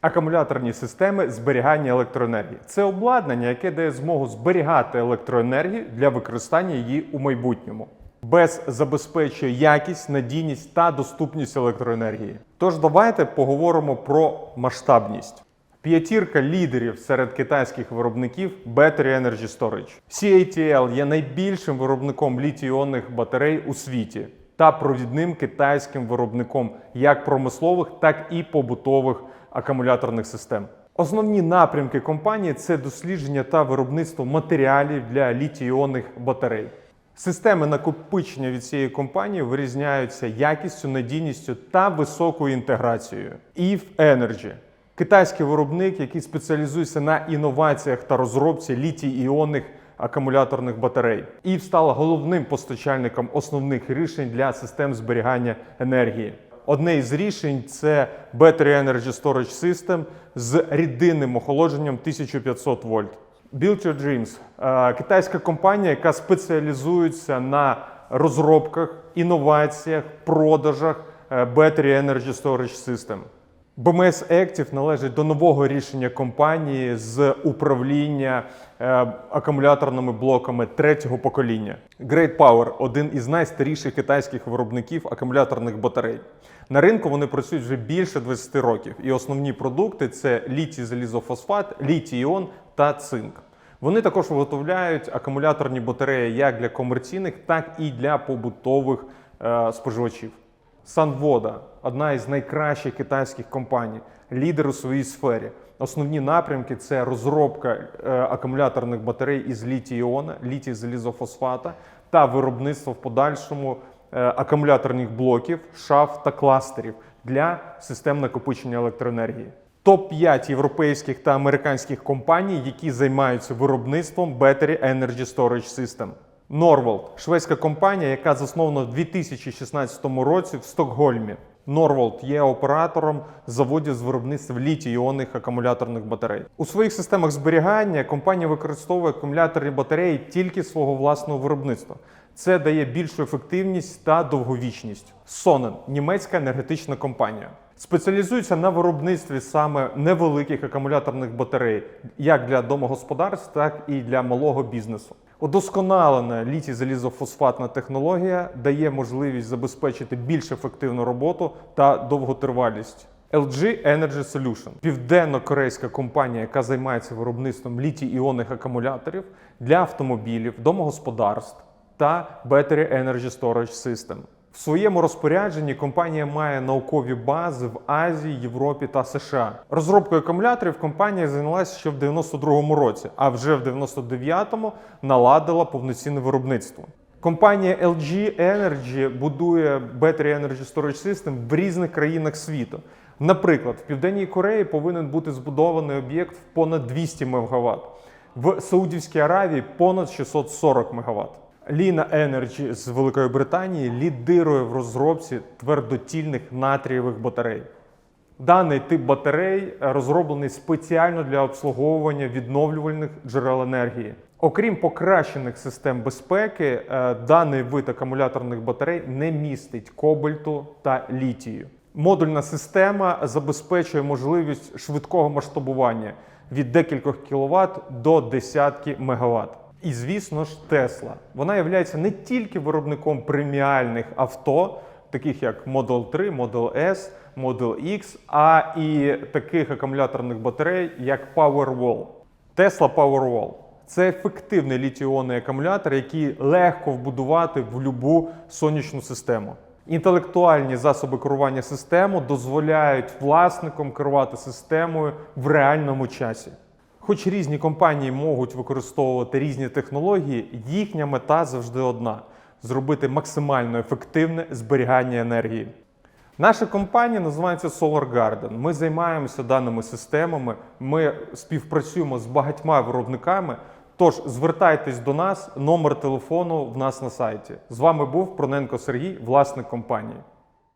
Акумуляторні системи зберігання електроенергії це обладнання, яке дає змогу зберігати електроенергію для використання її у майбутньому. Без забезпечує якість, надійність та доступність електроенергії. Тож давайте поговоримо про масштабність. П'ятірка лідерів серед китайських виробників Battery Energy Storage. CATL є найбільшим виробником літій-іонних батарей у світі та провідним китайським виробником як промислових, так і побутових акумуляторних систем. Основні напрямки компанії це дослідження та виробництво матеріалів для літій-іонних батарей. Системи накопичення від цієї компанії вирізняються якістю, надійністю та високою інтеграцією. EVE Energy – китайський виробник, який спеціалізується на інноваціях та розробці літій-іонних акумуляторних батарей. EVE стала головним постачальником основних рішень для систем зберігання енергії. Одне із рішень це Battery Energy Storage System з рідинним охолодженням 1500 вольт. Build Your Dreams е, китайська компанія, яка спеціалізується на розробках, інноваціях, продажах е, Battery Energy Storage System. BMS Active належить до нового рішення компанії з управління е, акумуляторними блоками третього покоління. Great Power один із найстаріших китайських виробників акумуляторних батарей. На ринку вони працюють вже більше 20 років, і основні продукти це літій залізофосфат, літій іон та цинк. Вони також виготовляють акумуляторні батареї як для комерційних, так і для побутових е, споживачів. Санвода одна із найкращих китайських компаній, лідер у своїй сфері. Основні напрямки це розробка е, акумуляторних батарей із літій-іона, літій залізофосфата та виробництво в подальшому е, акумуляторних блоків, шаф та кластерів для систем накопичення електроенергії. Топ-5 європейських та американських компаній, які займаються виробництвом Battery Energy Storage System. Norvolt – шведська компанія, яка заснована в 2016 році в Стокгольмі. Norvolt є оператором заводів з виробництва літій-іонних акумуляторних батарей. У своїх системах зберігання компанія використовує акумуляторні батареї тільки свого власного виробництва. Це дає більшу ефективність та довговічність. Sonnen – німецька енергетична компанія. Спеціалізується на виробництві саме невеликих акумуляторних батарей, як для домогосподарств, так і для малого бізнесу. Удосконалена літій залізофосфатна технологія дає можливість забезпечити більш ефективну роботу та довготривалість. LG Energy Solution – південно-корейська компанія, яка займається виробництвом літій-іонних акумуляторів для автомобілів, домогосподарств та Battery Energy Storage System. В своєму розпорядженні компанія має наукові бази в Азії, Європі та США. Розробкою акумуляторів компанія зайнялася ще в 92-му році, а вже в 99-му наладила повноцінне виробництво. Компанія LG Energy будує Battery Energy Storage System в різних країнах світу. Наприклад, в Південній Кореї повинен бути збудований об'єкт в понад 200 МВт, в Саудівській Аравії понад 640 МВт. Ліна Energy з Великої Британії лідирує в розробці твердотільних натрієвих батарей. Даний тип батарей розроблений спеціально для обслуговування відновлювальних джерел енергії. Окрім покращених систем безпеки, е, даний вид акумуляторних батарей не містить кобальту та літію. Модульна система забезпечує можливість швидкого масштабування від декількох кіловат до десятки мегаватт. І звісно ж, Тесла. Вона є не тільки виробником преміальних авто, таких як Model 3, Model S, Model X, а і таких акумуляторних батарей, як Powerwall. Tesla Powerwall – це ефективний літіонний акумулятор, який легко вбудувати в будь-яку сонячну систему. Інтелектуальні засоби керування системою дозволяють власникам керувати системою в реальному часі. Хоч різні компанії можуть використовувати різні технології, їхня мета завжди одна зробити максимально ефективне зберігання енергії. Наша компанія називається Solar Garden. Ми займаємося даними системами, ми співпрацюємо з багатьма виробниками. Тож звертайтесь до нас, номер телефону в нас на сайті. З вами був Проненко Сергій, власник компанії.